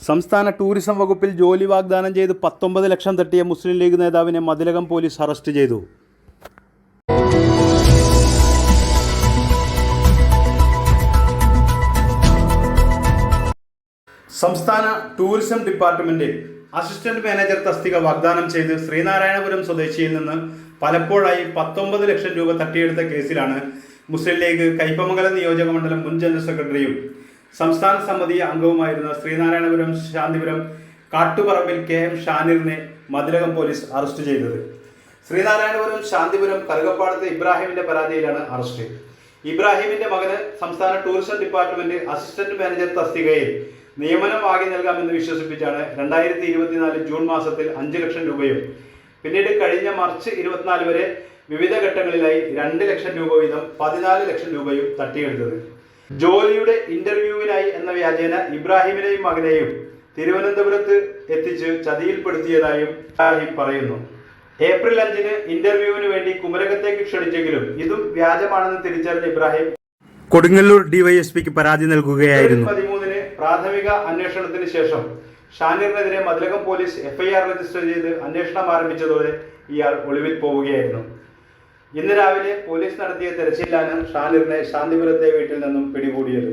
സംസ്ഥാന ടൂറിസം വകുപ്പിൽ ജോലി വാഗ്ദാനം ചെയ്ത് പത്തൊമ്പത് ലക്ഷം തട്ടിയ മുസ്ലിം ലീഗ് നേതാവിനെ മതിലകം പോലീസ് അറസ്റ്റ് ചെയ്തു. സംസ്ഥാന ടൂറിസം ഡിപ്പാർട്ട്മെന്റ് അസിസ്റ്റന്റ് മാനേജർ തസ്തിക വാഗ്ദാനം ചെയ്ത് ശ്രീനാരായണപുരം സ്വദേശിയിൽ നിന്ന് പലപ്പോഴായി പത്തൊമ്പത് ലക്ഷം രൂപ തട്ടിയെടുത്ത കേസിലാണ് മുസ്ലിം ലീഗ് കൈപ്പമംഗലം നിയോജക മണ്ഡലം മുൻ ജനറൽ സെക്രട്ടറിയും സംസ്ഥാന സമിതി അംഗവുമായിരുന്ന ശ്രീനാരായണപുരം ശാന്തിപുരം കാട്ടുപറമ്പിൽ കെ എം ഷാനിറിനെ മതിലകം പോലീസ് അറസ്റ്റ് ചെയ്തത്. ശ്രീനാരായണപുരം ശാന്തിപുരം കറുകപ്പാടത്ത് ഇബ്രാഹിമിന്റെ പരാതിയിലാണ് അറസ്റ്റ്. ഇബ്രാഹിമിന്റെ മകന് സംസ്ഥാന ടൂറിസം ഡിപ്പാർട്ട്മെന്റ് അസിസ്റ്റന്റ് മാനേജർ തസ്തികയിൽ നിയമനം വാങ്ങി നൽകാമെന്ന് വിശ്വസിപ്പിച്ചാണ് രണ്ടായിരത്തി ഇരുപത്തിനാല് ജൂൺ മാസത്തിൽ അഞ്ച് ലക്ഷം രൂപയും പിന്നീട് കഴിഞ്ഞ മാർച്ച് ഇരുപത്തിനാല് വരെ വിവിധ ഘട്ടങ്ങളിലായി രണ്ട് ലക്ഷം രൂപ വീതം പതിനാല് ലക്ഷം രൂപയും തട്ടിയെടുത്തത്. ജോലിയുടെ ഇന്റർവ്യൂവിനായി എന്ന വ്യാജേന ഇബ്രാഹിമിനെയും മകനെയും തിരുവനന്തപുരത്ത് എത്തിച്ച് ചതിയിൽപ്പെടുത്തിയതായും ഇബ്രാഹിം പറയുന്നു. ഏപ്രിൽ അഞ്ചിന് ഇന്റർവ്യൂവിന് വേണ്ടി കുമരകത്തേക്ക് ക്ഷണിച്ചെങ്കിലും ഇതും വ്യാജമാണെന്ന് തിരിച്ചറിഞ്ഞ ഇബ്രാഹിം കൊടുങ്ങല്ലൂർ ഡിവൈഎസ്പിക്ക് പരാതി നൽകുകയായിരുന്നു. പതിമൂന്നിന് പ്രാഥമിക അന്വേഷണത്തിന് ശേഷം ഷാനിറിനെതിരെ മതിലകം പോലീസ് എഫ്ഐആർ രജിസ്റ്റർ ചെയ്ത് അന്വേഷണം ആരംഭിച്ചതോടെ ഇയാൾ ഒളിവിൽ പോവുകയായിരുന്നു. ഇന്ന് രാവിലെ പോലീസ് നടത്തിയ തെരച്ചിലാണ് ഷാനിറിനെ ശാന്തിപുരത്തെ വീട്ടിൽ നിന്നും പിടികൂടിയത്.